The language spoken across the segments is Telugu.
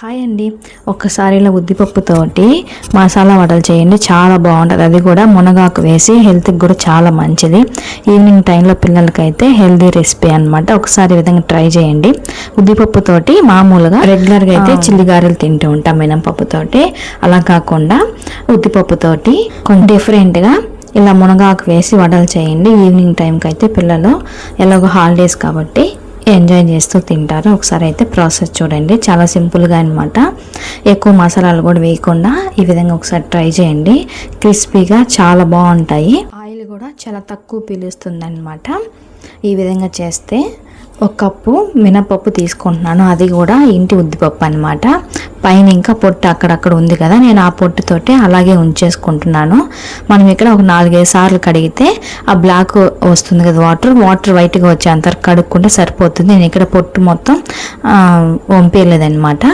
హాయ్ అండి. ఒక్కసారి ఇలా ఉద్దిపప్పుతోటి మసాలా వడలు చేయండి. చాలా బాగుంటుంది. అది కూడా మునగాకు వేసి హెల్త్కి కూడా చాలా మంచిది. ఈవినింగ్ టైంలో పిల్లలకైతే హెల్తీ రెసిపీ అన్నమాట. ఒకసారి ఈ విధంగా ట్రై చేయండి. ఉద్దిపప్పుతోటి మామూలుగా రెగ్యులర్గా అయితే చిల్లి గారెలు తింటూ ఉంటాం మినపప్పుతోటి అలా కాకుండా ఉద్దిపప్పుతోటి కొంచెం డిఫరెంట్గా ఇలా మునగాకు వేసి వడలు చేయండి. ఈవినింగ్ టైంకి అయితే పిల్లలు ఎలాగో హాలిడేస్ కాబట్టి ఎంజాయ్ చేస్తూ తింటారు. ఒకసారి అయితే ప్రాసెస్ చూడండి. చాలా సింపుల్గా అనమాట ఎక్కువ మసాలాలు కూడా వేయకుండా ఈ విధంగా ఒకసారి ట్రై చేయండి. క్రిస్పీగా చాలా బాగుంటాయి. ఆయిల్ కూడా చాలా తక్కువ పీలుస్తుంది ఈ విధంగా చేస్తే ఒక కప్పు మినపప్పు తీసుకుంటున్నాను. అది కూడా ఇంటి ఉద్దిపప్పు అనమాట పైన ఇంకా పొట్టు అక్కడక్కడ ఉంది కదా నేను ఆ పొట్టుతోటి అలాగే ఉంచేసుకుంటున్నాను. మనం ఇక్కడ ఒక నాలుగైదు సార్లు కడిగితే ఆ బ్లాక్ వస్తుంది కదా వాటర్ వాటర్ వైట్గా వచ్చేంత కడుక్కుంటే సరిపోతుంది. నేను ఇక్కడ పొట్టు మొత్తం వంపేయలేదనమాట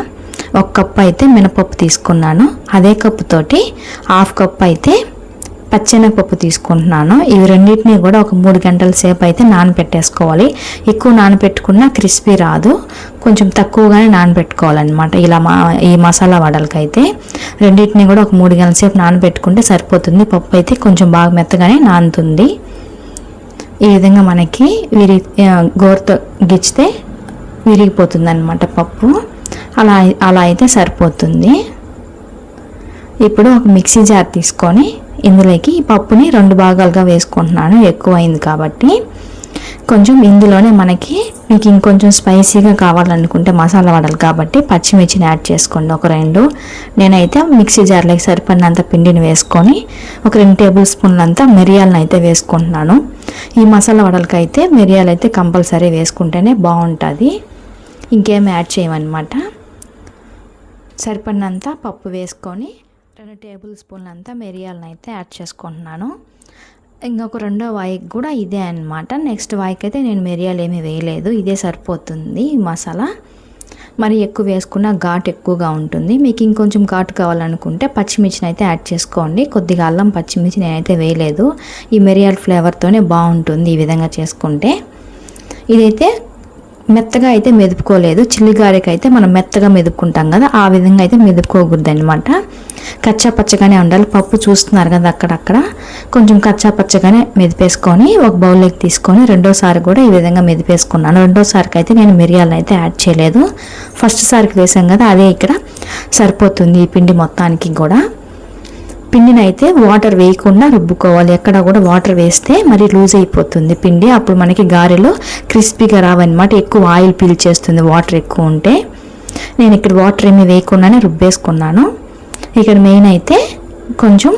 ఒక కప్పు అయితే మినపప్పు తీసుకున్నాను. అదే కప్పుతోటి హాఫ్ కప్ అయితే పచ్చెనగపప్పు తీసుకుంటున్నాను. ఇవి రెండింటిని కూడా ఒక మూడు గంటల సేపు అయితే నానబెట్టేసుకోవాలి ఎక్కువ నానబెట్టుకున్నా క్రిస్పీ రాదు. కొంచెం తక్కువగానే నానబెట్టుకోవాలన్నమాట. ఇలా మా ఈ మసాలా వడలకైతే రెండింటిని కూడా ఒక మూడు గంటల సేపు నానబెట్టుకుంటే సరిపోతుంది. పప్పు అయితే కొంచెం బాగా మెత్తగానే నానుతుంది. ఈ విధంగా మనకి విరి గోరుతో గిచ్చితే విరిగిపోతుంది అనమాట పప్పు. అలా అలా అయితే సరిపోతుంది. ఇప్పుడు ఒక మిక్సీ జార్ తీసుకొని ఇందులోకి ఈ పప్పుని రెండు భాగాలుగా వేసుకుంటున్నాను. ఎక్కువ అయింది కాబట్టి కొంచెం ఇందులోనే మనకి మీకు ఇంకొంచెం స్పైసీగా కావాలనుకుంటే మసాలా వడలు కాబట్టి పచ్చిమిర్చిని యాడ్ చేసుకోండి. ఒక రెండు. నేనైతే మిక్సీ జార్లోకి సరిపడినంత పిండిని వేసుకొని ఒక రెండు టేబుల్ స్పూన్లంతా మిరియాలను అయితే వేసుకుంటున్నాను. ఈ మసాలా వడలకి అయితే మిరియాలు అయితే కంపల్సరీ వేసుకుంటేనే బాగుంటుంది. ఇంకేం యాడ్ చేయమన్నమాట? సరిపడినంత పప్పు వేసుకొని రెండు టేబుల్ స్పూన్లంతా మిరియాలను అయితే యాడ్ చేసుకుంటున్నాను. ఇంకొక రెండో వాయికి కూడా ఇదే అనమాట నెక్స్ట్ వాయికి అయితే నేను మిరియాలు ఏమీ వేయలేదు. ఇదే సరిపోతుంది మసాలా. మరి ఎక్కువ వేసుకున్న ఘాట్ ఎక్కువగా ఉంటుంది. మీకు ఇంకొంచెం ఘాటు కావాలనుకుంటే పచ్చిమిర్చిని అయితే యాడ్ చేసుకోండి. కొద్దిగా అల్లం పచ్చిమిర్చి నేనైతే వేయలేదు. ఈ మిరియాల ఫ్లేవర్తోనే బాగుంటుంది ఈ విధంగా చేసుకుంటే. ఇదైతే మెత్తగా అయితే మెదుపుకోలేదు చిల్లిగారెకి అయితే మనం మెత్తగా మెదుపుకుంటాం కదా ఆ విధంగా అయితే మెదుపుకోకూడదు అనమాట కచ్చా పచ్చగానే ఉండాలి పప్పు చూస్తున్నారు కదా అక్కడక్కడ. కొంచెం కచ్చా పచ్చగానే మెదిపేసుకొని ఒక బౌల్లోకి తీసుకొని రెండోసారి కూడా ఈ విధంగా మెదిపేసుకున్నాను. రెండోసారికి అయితే నేను మిరియాలు అయితే యాడ్ చేయలేదు. ఫస్ట్ సారికి వేసాం కదా అదే ఇక్కడ సరిపోతుంది ఈ పిండి మొత్తానికి కూడా. పిండినైతే వాటర్ వేయకుండా రుబ్బుకోవాలి. ఎక్కడ కూడా వాటర్ వేస్తే మరి లూజ్ అయిపోతుంది పిండి. అప్పుడు మనకి గారెలో క్రిస్పీగా రావన్నమాట. ఎక్కువ ఆయిల్ పీల్చేస్తుంది వాటర్ ఎక్కువ ఉంటే. నేను ఇక్కడ వాటర్ ఏమీ వేయకుండానే రుబ్బేసుకున్నాను. ఇక్కడ మెయిన్ అయితే కొంచెం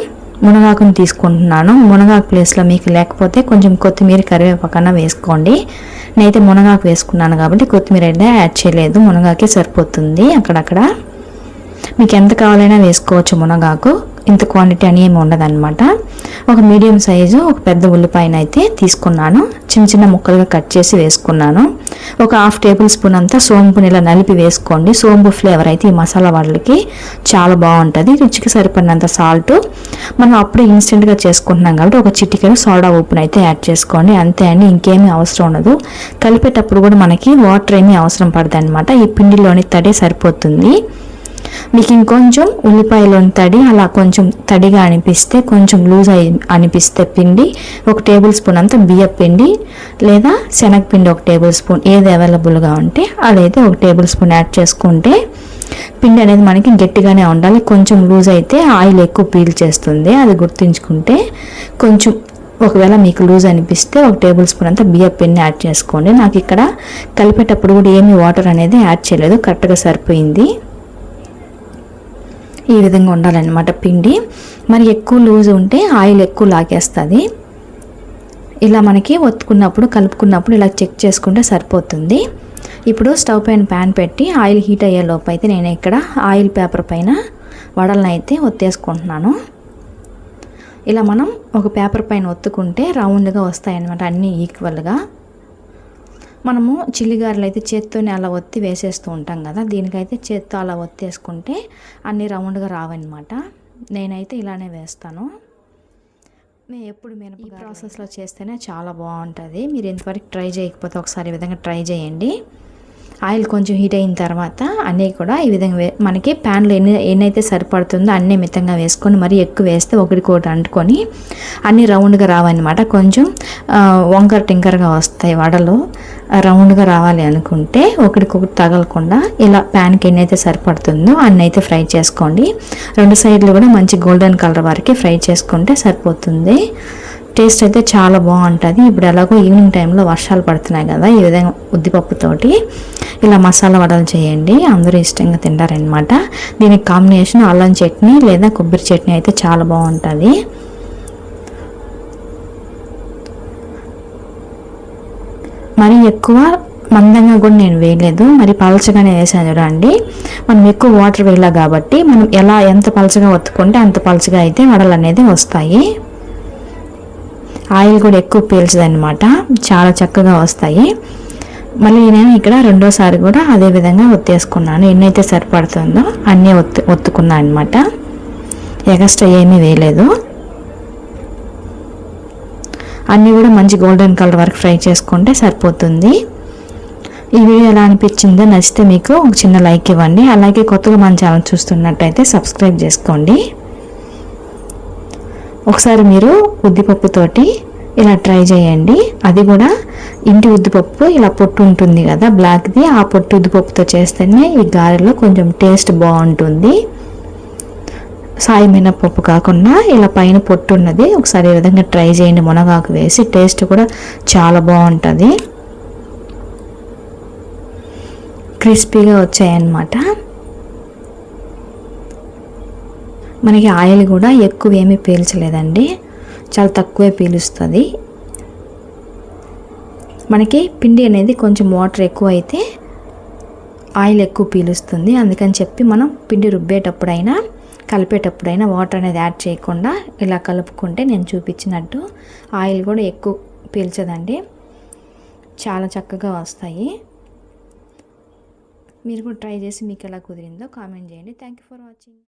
మునగాకుని తీసుకుంటున్నాను. మునగాకు ప్లేస్లో మీకు లేకపోతే కొంచెం కొత్తిమీర కరివేపాకన్నా వేసుకోండి. నేనైతే మునగాకు వేసుకున్నాను కాబట్టి కొత్తిమీర అయితే యాడ్ చేయలేదు. మునగాకే సరిపోతుంది అక్కడక్కడ. మీకు ఎంత కావాలైనా వేసుకోవచ్చు మునగాకు. ఇంత క్వాంటిటీ అని ఏమి ఉండదన్నమాట. ఒక మీడియం సైజు ఒక పెద్ద ఉల్లిపాయను అయితే తీసుకున్నాను. చిన్న చిన్న ముక్కలుగా కట్ చేసి వేసుకున్నాను. ఒక హాఫ్ టేబుల్ స్పూన్ అంతా సోంపుని ఇలా నలిపి వేసుకోండి. సోంపు ఫ్లేవర్ అయితే ఈ మసాలా వాళ్ళకి చాలా బాగుంటుంది. రుచికి సరిపడినంత సాల్ట్ మనం అప్పుడే ఇన్స్టెంట్గా చేసుకుంటున్నాం కాబట్టి ఒక చిటికెడు సోడా ఉప్పును అయితే యాడ్ చేసుకోండి. అంతే అండి ఇంకేమీ అవసరం ఉండదు. కలిపేటప్పుడు కూడా మనకి వాటర్ ఏమీ అవసరం పడదు అనమాట ఈ పిండిలోని తడే సరిపోతుంది. మీకు ఇంకొంచెం ఉల్లిపాయలోని తడి అలా కొంచెం తడిగా అనిపిస్తే కొంచెం లూజ్ అయి అనిపిస్తే పిండి ఒక టేబుల్ స్పూన్ అంతా బియ్య పిండి లేదా శనగపిండి ఒక టేబుల్ స్పూన్ ఏది అవైలబుల్గా ఉంటే అదైతే ఒక టేబుల్ స్పూన్ యాడ్ చేసుకుంటే పిండి అనేది మనకి గట్టిగానే ఉండాలి. కొంచెం లూజ్ అయితే ఆయిల్ ఎక్కువ పీల్ చేస్తుంది. అది గుర్తుంచుకుంటే కొంచెం ఒకవేళ మీకు లూజ్ అనిపిస్తే ఒక టేబుల్ స్పూన్ అంతా బియ్య పిండి యాడ్ చేసుకోండి. నాకు ఇక్కడ కలిపేటప్పుడు కూడా ఏమీ వాటర్ అనేది యాడ్ చేయలేదు. కరెక్ట్గా సరిపోయింది. ఈ విధంగా ఉండాలన్నమాట పిండి. మరి ఎక్కువ లూజ్ ఉంటే ఆయిల్ ఎక్కువ లాగేస్తుంది. ఇలా మనకి ఒత్తుకున్నప్పుడు కలుపుకున్నప్పుడు ఇలా చెక్ చేసుకుంటే సరిపోతుంది. ఇప్పుడు స్టవ్ పైన ప్యాన్ పెట్టి ఆయిల్ హీట్ అయ్యే లోపు అయితే నేను ఇక్కడ ఆయిల్ పేపర్ పైన వడలను అయితే ఒత్తేసుకుంటున్నాను. ఇలా మనం ఒక పేపర్ పైన ఒత్తుకుంటే రౌండ్గా వస్తాయన్నమాట అన్నీ ఈక్వల్గా. మనము చిల్లిగారెలు అయితే చేత్తోనే అలా ఒత్తి వేసేస్తూ ఉంటాం కదా దీనికైతే చేత్తో అలా ఒత్తేసుకుంటే అన్నీ రౌండ్గా రావన్నమాట. నేనైతే ఇలానే వేస్తాను. మేము ఎప్పుడు మేము ఈ ప్రాసెస్లో చేస్తేనే చాలా బాగుంటుంది. మీరు ఇంతవరకు ట్రై చేయకపోతే ఒకసారి ఈ విధంగా ట్రై చేయండి. ఆయిల్ కొంచెం హీట్ అయిన తర్వాత అన్నీ కూడా ఈ విధంగా వే మనకి ప్యాన్లో ఎన్ని ఎన్నైతే సరిపడుతుందో అన్నీ మితంగా వేసుకొని మరీ ఎక్కువ వేస్తే ఒకటికొకటి అంటుకొని అన్నీ రౌండ్గా రావన్నమాట. కొంచెం వంకర టింకరగా వస్తాయి వడలు. రౌండ్గా రావాలి అనుకుంటే ఒకటికొకటి తగలకుండా ఇలా ప్యాన్కి ఎన్నైతే సరిపడుతుందో అన్ని అయితే ఫ్రై చేసుకోండి. రెండు సైడ్లు కూడా మంచి గోల్డెన్ కలర్ వరకు ఫ్రై చేసుకుంటే సరిపోతుంది. టేస్ట్ అయితే చాలా బాగుంటుంది. ఇప్పుడు ఎలాగో ఈవినింగ్ టైంలో వర్షాలు పడుతున్నాయి కదా ఈ విధంగా ఉద్దిపప్పుతోటి ఇలా మసాలా వడలు చేయండి. అందరూ ఇష్టంగా తింటారనమాట దీనికి కాంబినేషన్ అల్లం చట్నీ లేదా కొబ్బరి చట్నీ అయితే చాలా బాగుంటుంది. మరి ఎక్కువ మందంగా కూడా నేను వేయలేదు. మరి పలచగానే వేసాను చూడండి. మనం ఎక్కువ వాటర్ వేయలే కాబట్టి మనం ఎలా ఎంత పలచగా ఒత్తుకుంటే అంత పలచగా అయితే వడలు అనేది వస్తాయి. ఆయిల్ కూడా ఎక్కువ పీల్చదనమాట చాలా చక్కగా వస్తాయి. మళ్ళీ నేను ఇక్కడ రెండోసారి కూడా అదే విధంగా ఒత్తేసుకున్నాను. ఎన్నైతే సరిపడుతుందో అన్నీ ఒత్తు ఒత్తుకున్నాను అనమాట ఎగస్ట్రా ఏమీ వేయలేదు. అన్నీ కూడా మంచి గోల్డెన్ కలర్ వరకు ఫ్రై చేసుకుంటే సరిపోతుంది. ఈ వీడియో ఎలా అనిపించిందో నచ్చితే మీకు ఒక చిన్న లైక్ ఇవ్వండి. అలాగే కొత్తగా మన ఛానల్ చూస్తున్నట్టయితే సబ్స్క్రైబ్ చేసుకోండి. ఒకసారి మీరు ఉద్దిపప్పుతోటి ఇలా ట్రై చేయండి. అది కూడా ఇంటి ఉద్దిపప్పు ఇలా పొట్టు ఉంటుంది కదా బ్లాక్ది ఆ పొట్టు ఉద్దిపప్పుతో చేస్తేనే ఈ గారెలో కొంచెం టేస్ట్ బాగుంటుంది. సాయి మినపప్పు కాకుండా ఇలా పైన పొట్టు ఉన్నది. ఒకసారి ఈ విధంగా ట్రై చేయండి. మునగాకు వేసి టేస్ట్ కూడా చాలా బాగుంటుంది. క్రిస్పీగా వచ్చాయన్నమాట. మనకి ఆయిల్ కూడా ఎక్కువ ఏమీ పీల్చలేదండి. చాలా తక్కువే పీలుస్తుంది. మనకి పిండి అనేది కొంచెం వాటర్ ఎక్కువ అయితే ఆయిల్ ఎక్కువ పీలుస్తుంది. అందుకని చెప్పి మనం పిండి రుబ్బేటప్పుడైనా కలిపేటప్పుడైనా వాటర్ అనేది యాడ్ చేయకుండా ఇలా కలుపుకుంటే నేను చూపించినట్టు ఆయిల్ కూడా ఎక్కువ పీల్చదండి. చాలా చక్కగా వస్తాయి. మీరు కూడా ట్రై చేసి మీకు ఎలా కుదిరిందో కామెంట్ చేయండి. Thank you for watching